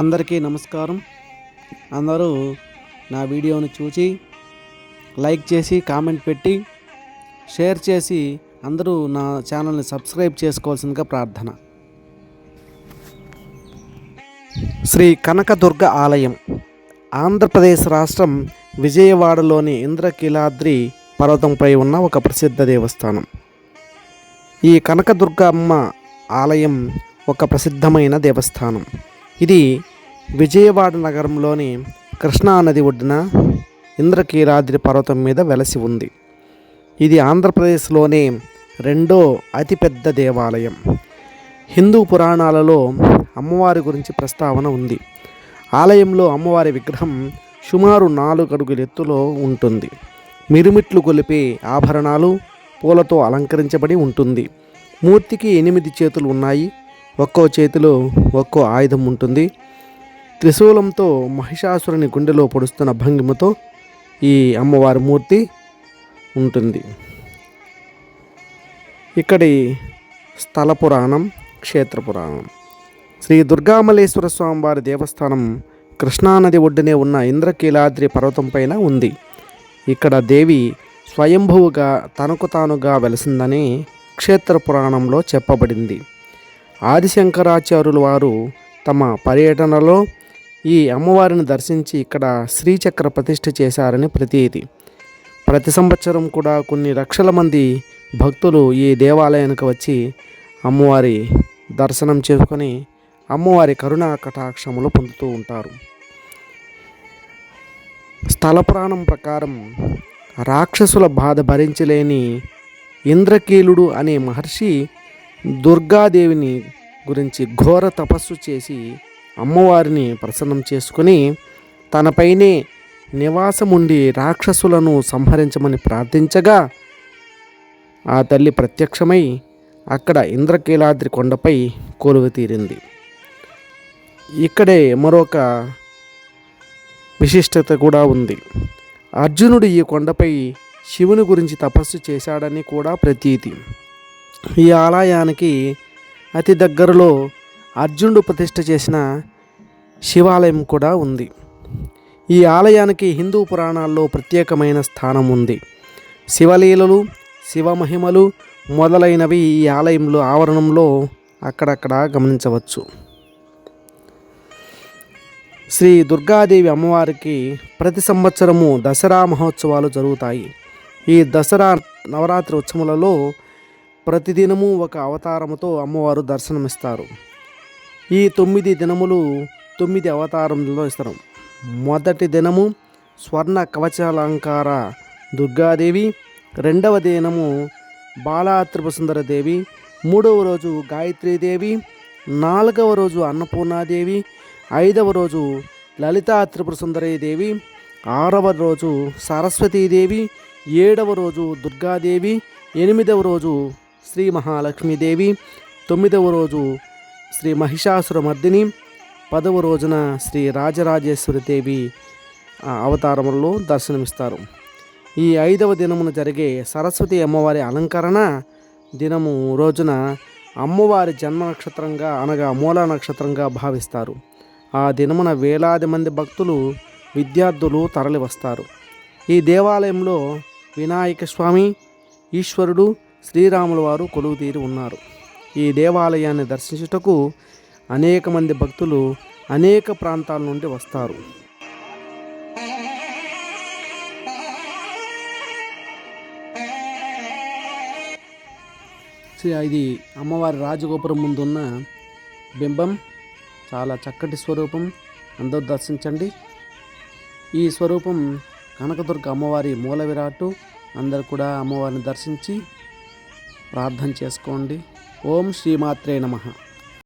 అందరికీ నమస్కారం. అందరూ నా వీడియోని చూసి లైక్ చేసి కామెంట్ పెట్టి షేర్ చేసి అందరూ నా ఛానల్ని సబ్స్క్రైబ్ చేసుకోవాల్సిందిగా ప్రార్థన. శ్రీ కనకదుర్గ ఆలయం ఆంధ్రప్రదేశ్ రాష్ట్రం విజయవాడలోని ఇంద్రకీలాద్రి పర్వతంపై ఉన్న ఒక ప్రసిద్ధ దేవస్థానం. ఈ కనకదుర్గ అమ్మ ఆలయం ఒక ప్రసిద్ధమైన దేవస్థానం. ఇది విజయవాడ నగరంలోని కృష్ణా నది ఒడ్డున ఇంద్రకీలాద్రి పర్వతం మీద వెలసి ఉంది. ఇది ఆంధ్రప్రదేశ్లోనే రెండో అతిపెద్ద దేవాలయం. హిందూ పురాణాలలో అమ్మవారి గురించి ప్రస్తావన ఉంది. ఆలయంలో అమ్మవారి విగ్రహం సుమారు నాలుగు అడుగుల ఎత్తులో ఉంటుంది. మిరుమిట్లు కొలిపే ఆభరణాలు పూలతో అలంకరించబడి ఉంటుంది. మూర్తికి ఎనిమిది చేతులు ఉన్నాయి. ఒక్కో చేతిలో ఒక్కో ఆయుధం ఉంటుంది. త్రిశూలంతో మహిషాసురుని గుండెలో పొడుస్తున్న భంగిమతో ఈ అమ్మవారి మూర్తి ఉంటుంది. ఇక్కడి స్థల పురాణం క్షేత్ర పురాణం శ్రీ దుర్గామలేశ్వర స్వామివారి దేవస్థానం కృష్ణానది ఒడ్డునే ఉన్న ఇంద్రకీలాద్రి పర్వతం పైన ఉంది. ఇక్కడ దేవి స్వయంభువుగా తనకు తానుగా వెలసిందని క్షేత్ర పురాణంలో చెప్పబడింది. ఆదిశంకరాచార్యుల వారు తమ పర్యటనలో ఈ అమ్మవారిని దర్శించి ఇక్కడ శ్రీచక్ర ప్రతిష్ఠ చేశారని ప్రతీతి. ప్రతి సంవత్సరం కూడా కొన్ని లక్షల మంది భక్తులు ఈ దేవాలయానికి వచ్చి అమ్మవారి దర్శనం చేసుకొని అమ్మవారి కరుణా కటాక్షములు పొందుతూ ఉంటారు. స్థల పురాణం ప్రకారం రాక్షసుల బాధ భరించలేని ఇంద్రకీలుడు అనే మహర్షి దుర్గాదేవిని గురించి ఘోర తపస్సు చేసి అమ్మవారిని ప్రసన్నం చేసుకుని తనపైనే నివాసముండి రాక్షసులను సంహరించమని ప్రార్థించగా ఆ తల్లి ప్రత్యక్షమై అక్కడ ఇంద్రకీలాద్రి కొండపై కొలువు తీరింది. ఇక్కడే మరొక విశిష్టత కూడా ఉంది. అర్జునుడు ఈ కొండపై శివుని గురించి తపస్సు చేశాడని కూడా ప్రతీతి. ఈ ఆలయానికి అతి దగ్గరలో అర్జునుడు ప్రతిష్ఠ చేసిన శివాలయం కూడా ఉంది. ఈ ఆలయానికి హిందూ పురాణాల్లో ప్రత్యేకమైన స్థానం ఉంది. శివలీలలు శివమహిమలు మొదలైనవి ఈ ఆలయంలో ఆవరణంలో అక్కడక్కడ గమనించవచ్చు. శ్రీ దుర్గాదేవి అమ్మవారికి ప్రతి సంవత్సరము దసరా మహోత్సవాలు జరుగుతాయి. ఈ దసరా నవరాత్రి ఉత్సవాలలో ప్రతిదినము ఒక అవతారముతో అమ్మవారు దర్శనమిస్తారు. ఈ తొమ్మిది దినములు తొమ్మిది అవతారంలో ఇస్తారు. మొదటి దినము స్వర్ణ కవచాలంకార దుర్గాదేవి రెండవ దినము బాలా త్రిపుసుందరదేవి మూడవ రోజు గాయత్రీదేవి నాలుగవ రోజు అన్నపూర్ణాదేవి ఐదవ రోజు లలితా త్రిపురసుందరీదేవి దేవి ఆరవ రోజు సరస్వతీదేవి ఏడవ రోజు దుర్గాదేవి ఎనిమిదవ రోజు శ్రీ మహాలక్ష్మీదేవి. తొమ్మిదవ రోజు శ్రీ మహిషాసురమర్దిని పదవ రోజున శ్రీ రాజరాజేశ్వరి దేవి అవతారములలో దర్శనమిస్తారు. ఈ ఐదవ దినమున జరిగే సరస్వతి అమ్మవారి అలంకరణ దినము రోజున అమ్మవారి జన్మ నక్షత్రంగా అనగా మూల నక్షత్రంగా భావిస్తారు. ఆ దినమున వేలాది మంది భక్తులు విద్యార్థులు తరలి వస్తారు ఈ దేవాలయంలో వినాయక స్వామి ఈశ్వరుడు శ్రీరాముల వారు కొలువు తీరి ఉన్నారు. ఈ దేవాలయాన్ని దర్శించుటకు అనేక మంది భక్తులు అనేక ప్రాంతాల నుండి వస్తారు. ఇది అమ్మవారి రాజగోపురం ముందున్న బింబం. చాలా చక్కటి స్వరూపం. అందరూ దర్శించండి. ఈ స్వరూపం కనకదుర్గ అమ్మవారి మూల విరాటు. అందరు కూడా అమ్మవారిని దర్శించి ప్రార్థన చేసుకోండి. ఓం శ్రీమాత్రే నమః.